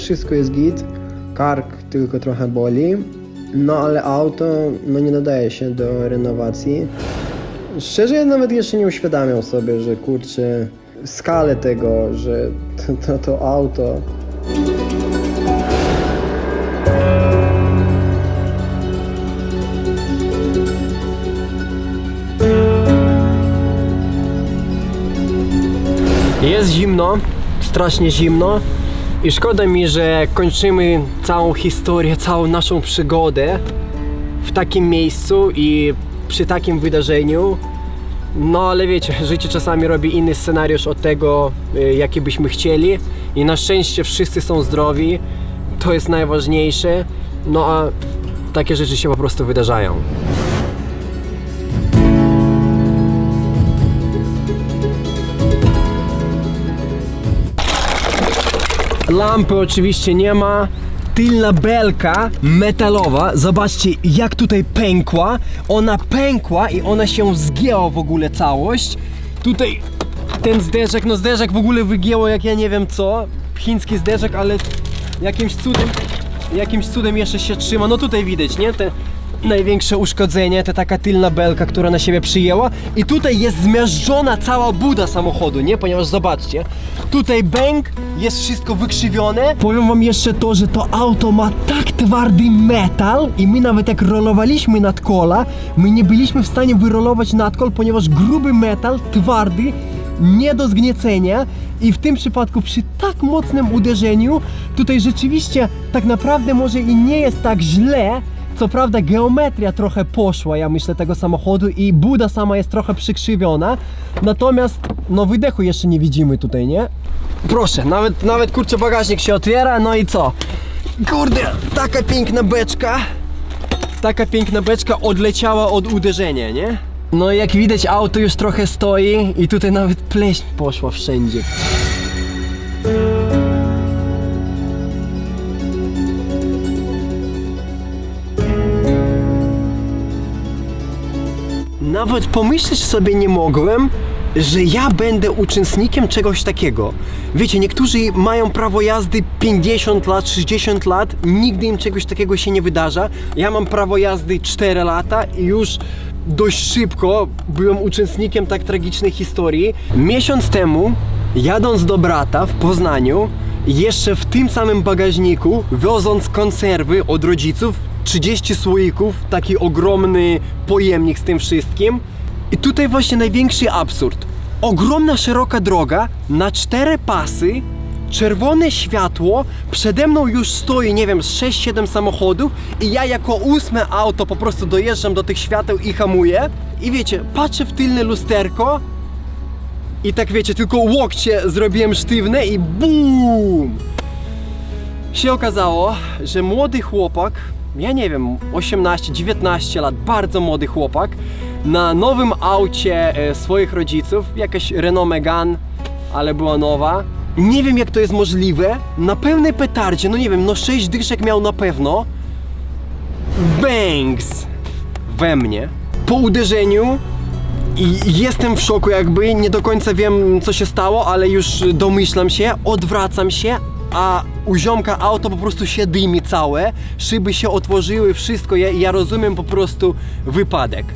Wszystko jest git, kark tylko trochę boli, no ale auto no nie nadaje się do renowacji. Szczerze ja nawet jeszcze nie uświadamiam sobie, że kurczę skalę tego, że to, to, to auto. Jest zimno, strasznie zimno i szkoda mi, że kończymy całą historię, całą naszą przygodę w takim miejscu i przy takim wydarzeniu. No ale wiecie, życie czasami robi inny scenariusz od tego, y, jaki byśmy chcieli i na szczęście wszyscy są zdrowi, to jest najważniejsze, no a takie rzeczy się po prostu wydarzają. Lampy oczywiście nie ma. Tylna belka metalowa, zobaczcie jak tutaj pękła. Ona pękła i ona się zgięła w ogóle całość. Tutaj ten zderzek, no zderzek w ogóle wygięło jak ja nie wiem co. Chiński zderzek, ale jakimś cudem, jakimś cudem jeszcze się trzyma. No tutaj widać, nie? Te największe uszkodzenie, to taka tylna belka, która na siebie przyjęła. I tutaj jest zmiażdżona cała buda samochodu, nie? Ponieważ zobaczcie, tutaj bęk, jest wszystko wykrzywione. Powiem wam jeszcze to, że to auto ma tak twardy metal i my nawet jak rolowaliśmy nad kola, my nie byliśmy w stanie wyrolować nadkol, ponieważ gruby metal, twardy, nie do zgniecenia i w tym przypadku przy tak mocnym uderzeniu tutaj rzeczywiście tak naprawdę może i nie jest tak źle, co prawda geometria trochę poszła, ja myślę, tego samochodu i buda sama jest trochę przykrzywiona, natomiast no wydechu jeszcze nie widzimy tutaj, nie? Proszę, nawet, nawet kurczę bagażnik się otwiera, no i co? Kurde, taka piękna beczka, taka piękna beczka odleciała od uderzenia, nie? No jak widać auto już trochę stoi i tutaj nawet pleśń poszła wszędzie. Nawet pomyśleć sobie nie mogłem, że ja będę uczestnikiem czegoś takiego. Wiecie, niektórzy mają prawo jazdy 50 lat, 60 lat, nigdy im czegoś takiego się nie wydarza. Ja mam prawo jazdy 4 lata i już dość szybko byłem uczestnikiem tak tragicznej historii. Miesiąc temu, jadąc do brata w Poznaniu, jeszcze w tym samym bagażniku, wioząc konserwy od rodziców, 30 słoików, taki ogromny pojemnik z tym wszystkim. I tutaj właśnie największy absurd. Ogromna, szeroka droga na cztery pasy, czerwone światło, przede mną już stoi, nie wiem, z 6-7 samochodów i ja jako ósme auto po prostu dojeżdżam do tych świateł i hamuję. I wiecie, patrzę w tylne lusterko i tak wiecie, tylko łokcie zrobiłem sztywne i BUM! się okazało, że młody chłopak, ja nie wiem, 18-19 lat, bardzo młody chłopak, na nowym aucie e, swoich rodziców, jakaś Renault Megane, ale była nowa. Nie wiem jak to jest możliwe, na pełnej petardzie, no nie wiem, no 6 dyszek miał na pewno. Bangs! We mnie. Po uderzeniu i jestem w szoku jakby, nie do końca wiem co się stało, ale już domyślam się, odwracam się, a u ziomka auto po prostu się dymi całe, szyby się otworzyły, wszystko, ja, ja rozumiem po prostu wypadek.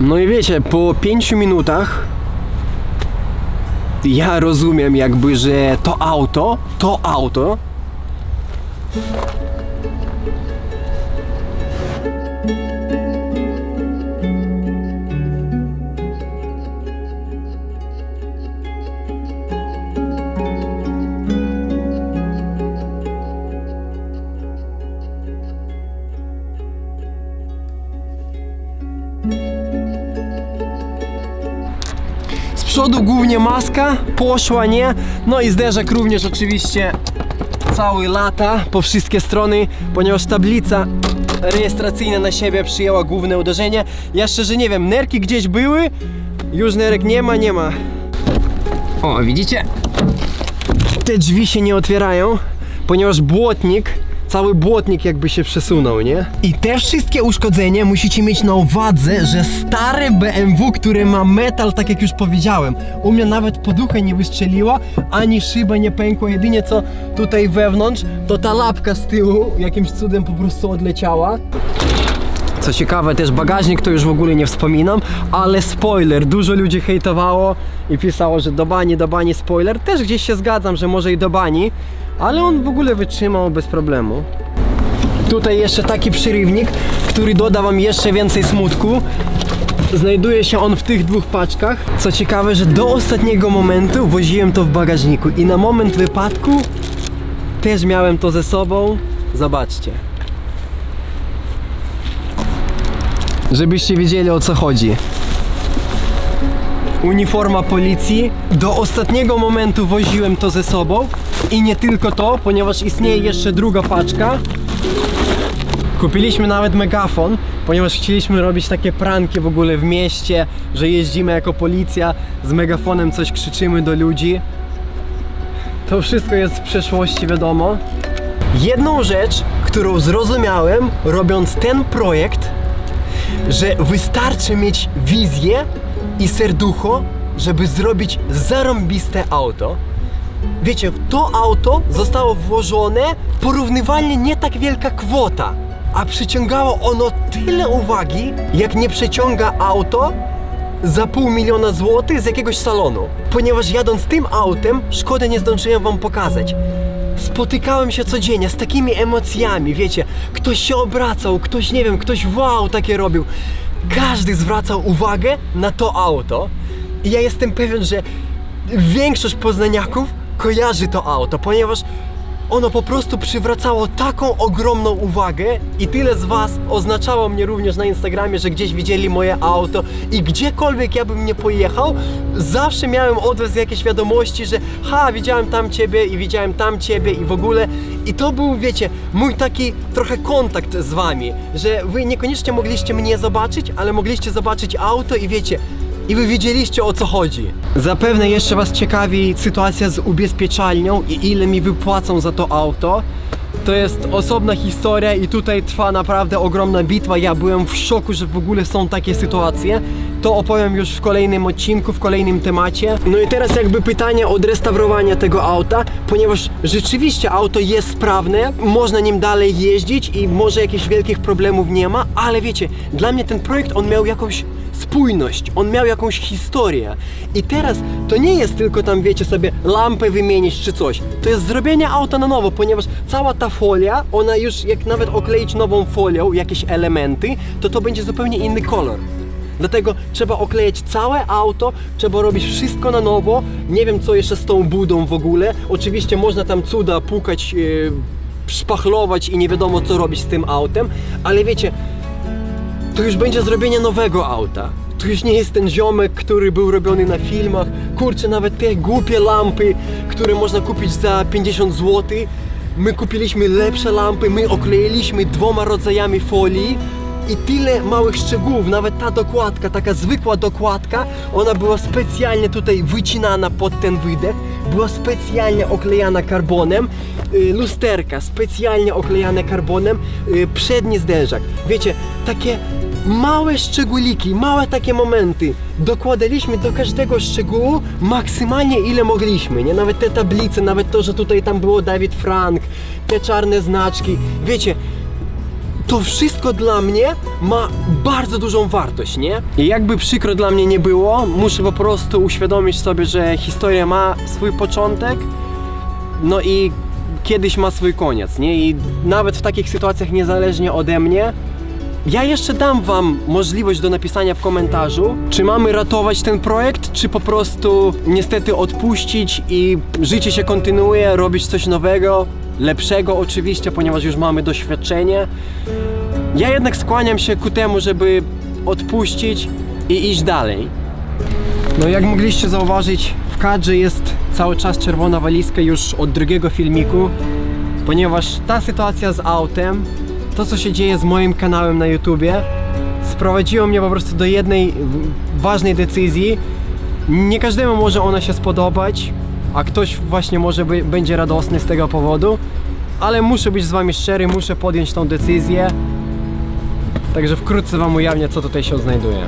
No i wiecie, po 5 minutach ja rozumiem jakby, że to auto, to auto przodu głównie maska, poszła nie, no i zderzak również oczywiście cały lata po wszystkie strony, ponieważ tablica rejestracyjna na siebie przyjęła główne uderzenie. Ja szczerze nie wiem, nerki gdzieś były, już nerek nie ma, nie ma. O, widzicie? Te drzwi się nie otwierają, ponieważ błotnik cały błotnik jakby się przesunął, nie? I te wszystkie uszkodzenia musicie mieć na uwadze, że stare BMW, które ma metal, tak jak już powiedziałem, u mnie nawet poducha nie wystrzeliła, ani szyba nie pękła, jedynie co tutaj wewnątrz, to ta lapka z tyłu jakimś cudem po prostu odleciała. Co ciekawe, też bagażnik to już w ogóle nie wspominam, ale spoiler, dużo ludzi hejtowało i pisało, że do bani, do bani spoiler. Też gdzieś się zgadzam, że może i do bani, ale on w ogóle wytrzymał bez problemu. Tutaj jeszcze taki przerywnik, który doda wam jeszcze więcej smutku. Znajduje się on w tych dwóch paczkach. Co ciekawe, że do ostatniego momentu woziłem to w bagażniku i na moment wypadku też miałem to ze sobą. Zobaczcie. Żebyście wiedzieli o co chodzi. Uniforma policji. Do ostatniego momentu woziłem to ze sobą. I nie tylko to, ponieważ istnieje jeszcze druga paczka. Kupiliśmy nawet megafon, ponieważ chcieliśmy robić takie pranki w ogóle w mieście, że jeździmy jako policja z megafonem, coś krzyczymy do ludzi. To wszystko jest w przeszłości, wiadomo. Jedną rzecz, którą zrozumiałem, robiąc ten projekt, że wystarczy mieć wizję i serducho, żeby zrobić zarąbiste auto. Wiecie, w to auto zostało włożone porównywalnie nie tak wielka kwota, a przyciągało ono tyle uwagi, jak nie przeciąga auto za pół miliona złotych z jakiegoś salonu. Ponieważ jadąc tym autem, szkoda nie zdążyłem wam pokazać. Spotykałem się codziennie z takimi emocjami, wiecie, ktoś się obracał, ktoś nie wiem, ktoś wow takie robił. Każdy zwracał uwagę na to auto i ja jestem pewien, że większość poznaniaków kojarzy to auto, ponieważ ono po prostu przywracało taką ogromną uwagę i tyle z was oznaczało mnie również na Instagramie, że gdzieś widzieli moje auto i gdziekolwiek ja bym nie pojechał, zawsze miałem od was jakieś wiadomości, że ha, widziałem tam ciebie i widziałem tam ciebie i w ogóle. I to był, wiecie, mój taki trochę kontakt z wami, że wy niekoniecznie mogliście mnie zobaczyć, ale mogliście zobaczyć auto i wiecie, i wy wiedzieliście o co chodzi. Zapewne jeszcze was ciekawi sytuacja z ubezpieczalnią i ile mi wypłacą za to auto. To jest osobna historia i tutaj trwa naprawdę ogromna bitwa. Ja byłem w szoku, że w ogóle są takie sytuacje. To opowiem już w kolejnym odcinku, w kolejnym temacie. No i teraz jakby pytanie od restaurowania tego auta, ponieważ rzeczywiście auto jest sprawne, można nim dalej jeździć i może jakichś wielkich problemów nie ma, ale wiecie, dla mnie ten projekt on miał jakąś spójność, on miał jakąś historię. I teraz to nie jest tylko tam, wiecie sobie, lampę wymienić czy coś. To jest zrobienie auta na nowo, ponieważ cała ta folia, ona już jak nawet okleić nową folią jakieś elementy, to to będzie zupełnie inny kolor. Dlatego trzeba oklejać całe auto, trzeba robić wszystko na nowo. Nie wiem co jeszcze z tą budą w ogóle. Oczywiście można tam cuda pukać, yy, szpachlować i nie wiadomo co robić z tym autem, ale wiecie, to już będzie zrobienie nowego auta. To już nie jest ten ziomek, który był robiony na filmach. Kurczę, nawet te głupie lampy, które można kupić za 50 zł. My kupiliśmy lepsze lampy, my okleiliśmy dwoma rodzajami folii i tyle małych szczegółów, nawet ta dokładka, taka zwykła dokładka, ona była specjalnie tutaj wycinana pod ten wydech, była specjalnie oklejana karbonem, y, lusterka specjalnie oklejane karbonem, y, przedni zderzak. Wiecie, takie małe szczególiki, małe takie momenty. Dokładaliśmy do każdego szczegółu maksymalnie ile mogliśmy, nie? Nawet te tablice, nawet to, że tutaj tam było David Frank, te czarne znaczki. Wiecie, to wszystko dla mnie ma bardzo dużą wartość, nie? I jakby przykro dla mnie nie było, muszę po prostu uświadomić sobie, że historia ma swój początek, no i kiedyś ma swój koniec, nie? I nawet w takich sytuacjach niezależnie ode mnie, ja jeszcze dam Wam możliwość do napisania w komentarzu, czy mamy ratować ten projekt, czy po prostu niestety odpuścić i życie się kontynuuje, robić coś nowego, lepszego oczywiście, ponieważ już mamy doświadczenie. Ja jednak skłaniam się ku temu, żeby odpuścić i iść dalej. No jak mogliście zauważyć, w kadrze jest cały czas czerwona walizka już od drugiego filmiku, ponieważ ta sytuacja z autem, to co się dzieje z moim kanałem na YouTubie, sprowadziło mnie po prostu do jednej ważnej decyzji. Nie każdemu może ona się spodobać, a ktoś właśnie może by, będzie radosny z tego powodu, ale muszę być z wami szczery, muszę podjąć tą decyzję. Także wkrótce wam ujawnię, co tutaj się znajduje.